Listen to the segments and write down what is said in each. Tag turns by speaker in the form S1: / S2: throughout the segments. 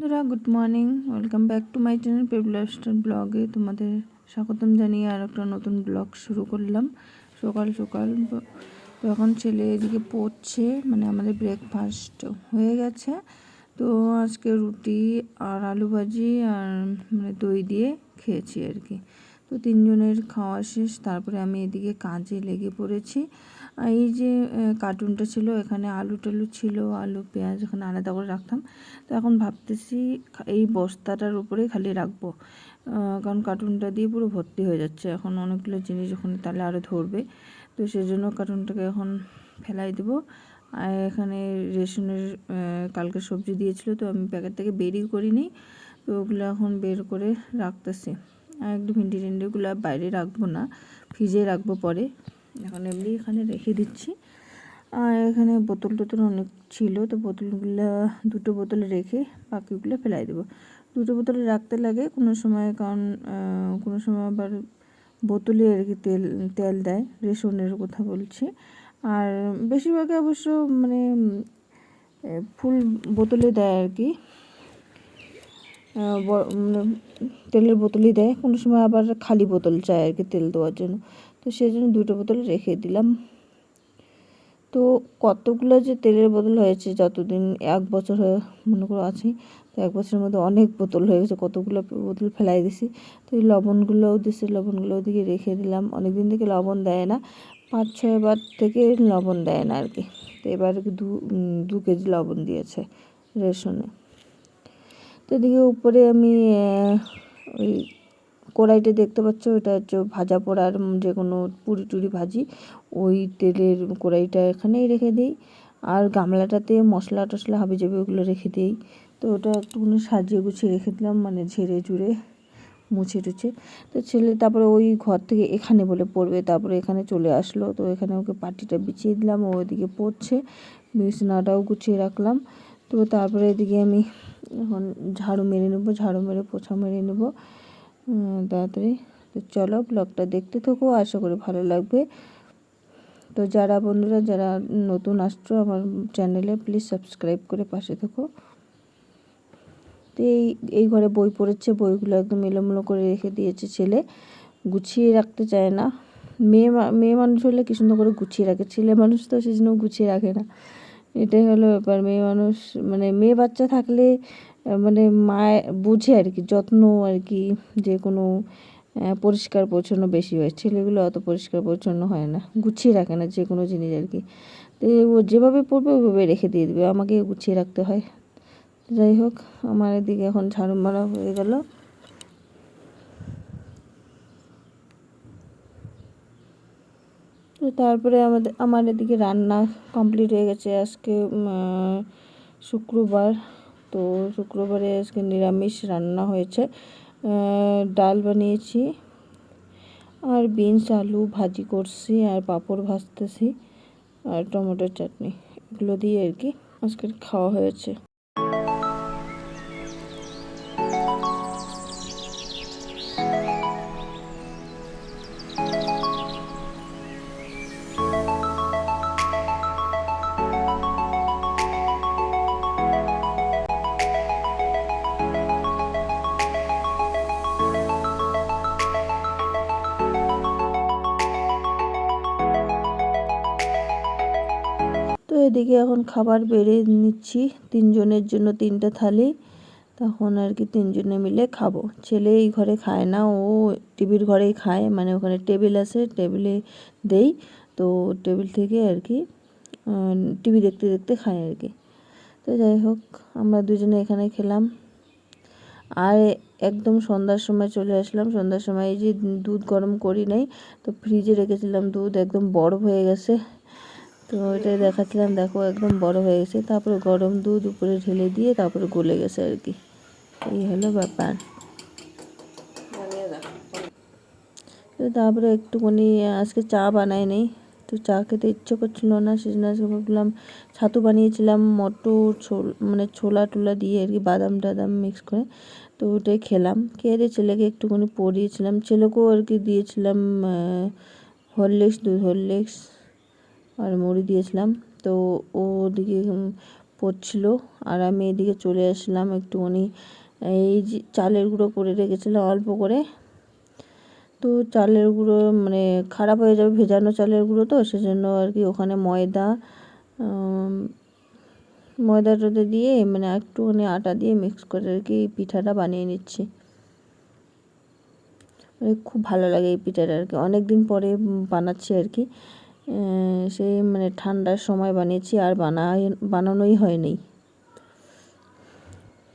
S1: বন্ধুরা good morning welcome back to my channel পেবলাস্টার ব্লগে তোমাদের স্বাগতম জানিয়ে আর একটা নতুন ব্লগ শুরু করলাম। সকাল সকাল তো এখন ছেলে এদিকে পড়ছে মানে আমাদের ব্রেকফাস্ট হয়ে গেছে। তো আজকে রুটি আর আলু ভাজি আর মানে দই দিয়ে খেয়েছি আর কি। তো তিনজনের খাওয়া শেষ, তারপরে আমি এদিকে কাজে লেগে পড়েছি। এই যে কার্টুনটা ছিল, এখানে আলু টালু ছিল, আলু, পেঁয়াজ এখানে আলাদা করে রাখতাম। তো এখন ভাবতেছি এই বস্তাটার উপরেই খালি রাখব। কারণ কার্টুনটা দিয়ে পুরো ভর্তি হয়ে যাচ্ছে। এখন অনেকগুলো জিনিস ওখানে তাহলে আরও ধরবে। তো সেই জন্য কার্টুনটাকে এখন ফেলাই দেবো। আর এখানে রেশনের কালকে সবজি দিয়েছিল, তো আমি প্যাকেট থেকে বেরই করিনি। তো ওগুলো এখন বের করে রাখতেছি। আর একটু ভিন্ডি টিন্ডিগুলো বাইরে রাখব না, ফ্রিজে রাখব পরে। এখন এমনি এখানে রেখে দিচ্ছি। আর এখানে বোতল টোতল অনেক ছিল, তো বোতলগুলো, দুটো বোতলে রেখে বাকিগুলো ফেলাই দেবো। দুটো বোতলে রাখতে লাগে কোনো সময়, কারণ কোনো সময় আবার বোতলে আর কি তেল তেল দেয়, রেশনের কথা বলছি। আর বেশিরভাগই অবশ্য মানে ফুল বোতলে দেয় আর কি। মানে তেলের বোতলই দেয়, কোনো সময় আবার খালি বোতল চায় আর কি তেল দেওয়ার জন্য। তো সেই জন্য দুটো বোতল রেখে দিলাম। তো কতগুলো যে তেলের বোতল হয়েছে, যতদিন এক বছর হয়ে মনে করো আছি, তো এক বছরের মধ্যে অনেক বোতল হয়ে গেছে, কতগুলো বোতল ফেলাই দিছি। তো এই লবণগুলোও দিছি, লবণগুলো ওদিকে রেখে দিলাম। অনেক দিন থেকে লবণ দেয় না, পাঁচ ছয়বার থেকে লবণ দেয় না আর কি তো এবার দু দু কেজি লবণ দিয়েছে রেশনে। তো এদিকে উপরে আমি ওই কড়াইটা দেখতে পাচ্ছ ওটা হচ্ছে ভাজা পোড়ার যে কোনো পুরি টুরি ভাজি, ওই তেলের কড়াইটা এখানেই রেখে দিই। আর গামলাটাতে মশলা টশলা হাবি যাবে ওগুলো রেখে দিই। তো ওটা একটুখানি সাজিয়ে গুছিয়ে রেখে দিলাম মানে ঝেড়ে ঝুড়ে মুছে টুছে। তো ছেলে তারপরে ওই ঘর থেকে এখানে বলে পড়বে, তারপরে এখানে চলে আসলো। তো এখানে ওকে পাটিটা বিছিয়ে দিলাম, ও ওদিকে পড়ছে, বিছানাটাও গুছিয়ে রাখলাম। তো তারপরে এদিকে আমি এখন ঝাড়ু মেরে নেব, ঝাড়ু মেরে, পোছা মেরে নেব। তাড়াতাড়ি। তো চলো ব্লগটা দেখতে থাকো, আশা করি ভালো লাগবে। তো যারা বন্ধুরা, যারা নতুন আসছো আমার চ্যানেলে প্লিজ সাবস্ক্রাইব করে পাশে থাকো। তো এই এই ঘরে বই পড়েছে, বইগুলো একদম এলোমেলো করে রেখে দিয়েছে ছেলে। গুছিয়ে রাখতে চায় না। মেয়ে মেয়ে মানুষ হলে কি সুন্দর করে গুছিয়ে রাখে? ছেলে মানুষ তো সেই জন্য গুছিয়ে রাখে না। এটাই হলো ব্যাপার। মেয়ে মানুষ মানে মেয়ে বাচ্চা থাকলে মানে মায়, বুঝে আর কি, যত্ন আর কি, যে কোনো পরিষ্কার পরিচ্ছন্ন বেশি হয়। ছেলেগুলো অত পরিষ্কার পরিচ্ছন্ন হয় না, গুছিয়ে রাখে না যে কোনো জিনিস আর কি। তো ও যেভাবে পড়বে ওইভাবে রেখে দিয়ে দেবে, আমাকে গুছিয়ে রাখতে হয়। যাই হোক, আমার এদিকে এখন ঝাড়ু মারা হয়ে গেল। তারপরে আমাদের, আমার এদিকে রান্না কমপ্লিট হয়ে গেছে আজকে শুক্রবার। তো শুক্রবারে আজকে নিরামিষ রান্না হয়েছে। ডাল বানিয়েছি, আর বিনস, আলু ভাজি করছি, আর পাঁপড় ভাজতেছি, আর টমেটোর চাটনি। এগুলো দিয়ে আর কি আজকে খাওয়া হয়েছে। এদিকে এখন খাবার বেড়ে নিচ্ছি। তিনজনের জন্য তিনটা থালি। তখন আর কি তিনজনে মিলে খাব। ছেলে এই ঘরে খায় না, ও টিভির ঘরেই খায়। মানে ওখানে টেবিল আছে, টেবিলে দেই। তো টেবিল থেকে আর কি টিভি দেখতে দেখতে খায় আর কি। তো যাই হোক, আমরা দুজনে এখানে খেলাম। আর একদম সন্ধ্যার সময় চলে আসলাম। সন্ধ্যার সময় এই যে দুধ গরম করি নাই, তো ফ্রিজে রেখেছিলাম দুধ। একদম বরফ হয়ে গেছে। তো ওইটাই দেখাচ্ছিলাম, দেখো একদম বড় হয়ে গেছে। তারপরে গরম দুধ উপরে ঢেলে দিয়ে তারপরে গলে গেছে আর কি। এই হলো ব্যাপার। তো তারপরে একটুখানি, আজকে চা বানাই নেই। তো চা খেতে ইচ্ছে করছিল না, সেজন্য আজকে ভাবলাম ছাতু বানিয়েছিলাম, মটর ছোল মানে ছোলা টোলা দিয়ে আর কি বাদাম টাদাম মিক্স করে। তো ওটাই খেলাম। খেয়ে দিয়ে ছেলেকে একটুখানি পরিয়েছিলাম ছেলেকেও আর কি দিয়েছিলাম হরলিক্স দুধ হরলিক্স আর মুড়ি দিয়েছিলাম। তো ও ওদিকে পড়ছিল আর আমি এদিকে চলে আসলাম একটুখানি। এই যে চালের গুঁড়ো করে রেখেছিলাম অল্প করে। তো চালের গুঁড়ো মানে খারাপ হয়ে যাবে ভেজানো চালের গুঁড়ো তো সেজন্য আর কি ওখানে ময়দা উম, ময়দাটাতে দিয়ে মানে একটুখানি আটা দিয়ে মিক্স করে আর কি পিঠাটা বানিয়ে নিচ্ছি। মানে খুব ভালো লাগে এই পিঠাটা আর কি। অনেক দিন পরে বানাচ্ছি আর কি। সেই মানে ঠান্ডার সময় বানিয়েছি আর বানাই বানানোই হয়নি।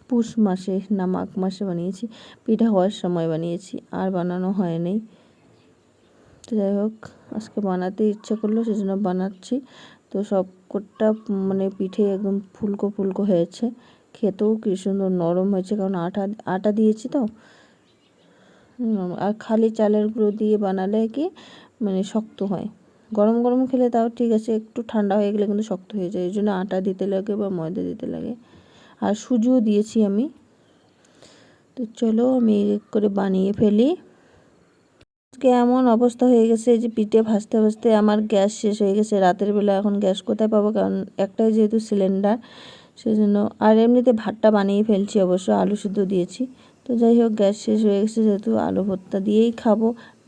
S1: পুষ মাসে না মাঘ মাসে বানিয়েছি, পিঠা হওয়ার সময় বানিয়েছি, আর বানানো হয়নি। তো যাই হোক, আজকে বানাতে ইচ্ছে করল, সেজন্য বানাচ্ছি। তো সব কোটটা মানে পিঠে একদম ফুলকো ফুলকো হয়েছে। খেতেও কি সুন্দর নরম হয়েছে, কারণ আটা আটা দিয়েছি তো। আর খালি চালের গুঁড়ো দিয়ে বানালে কি মানে শক্ত হয়। গরম গরম খেলে তাও ঠিক আছে, একটু ঠান্ডা হয়ে গেলে কিন্তু শক্ত হয়ে যায়, এই জন্য আটা দিতে লাগে বা ময়দা দিতে লাগে। আর সুজিও দিয়েছি আমি। তো চলো আমি করে বানিয়ে ফেলি। আজকে এমন অবস্থা হয়ে গেছে যে পিঠে ভাজতে ভাজতে আমার গ্যাস শেষ হয়ে গেছে। রাতের বেলা এখন গ্যাস কোথায় পাবো? কারণ একটাই যেহেতু সিলিন্ডার, সেজন্য আর এমনিতে ভাতটা বানিয়ে ফেলছি অবশ্য, আলু সিদ্ধ দিয়েছি। তো যাই হোক, গ্যাস শেষ হয়ে গেছে যেহেতু আলু ভর্তা দিয়েই খাব।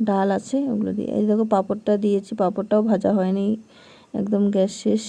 S1: ডাল আছে, ওগুলো দিয়ে এই দেখো, পাঁপড়টা দিয়েছি, পাঁপড়টাও ভাজা হয়নি। একদম গ্যাস শেষ।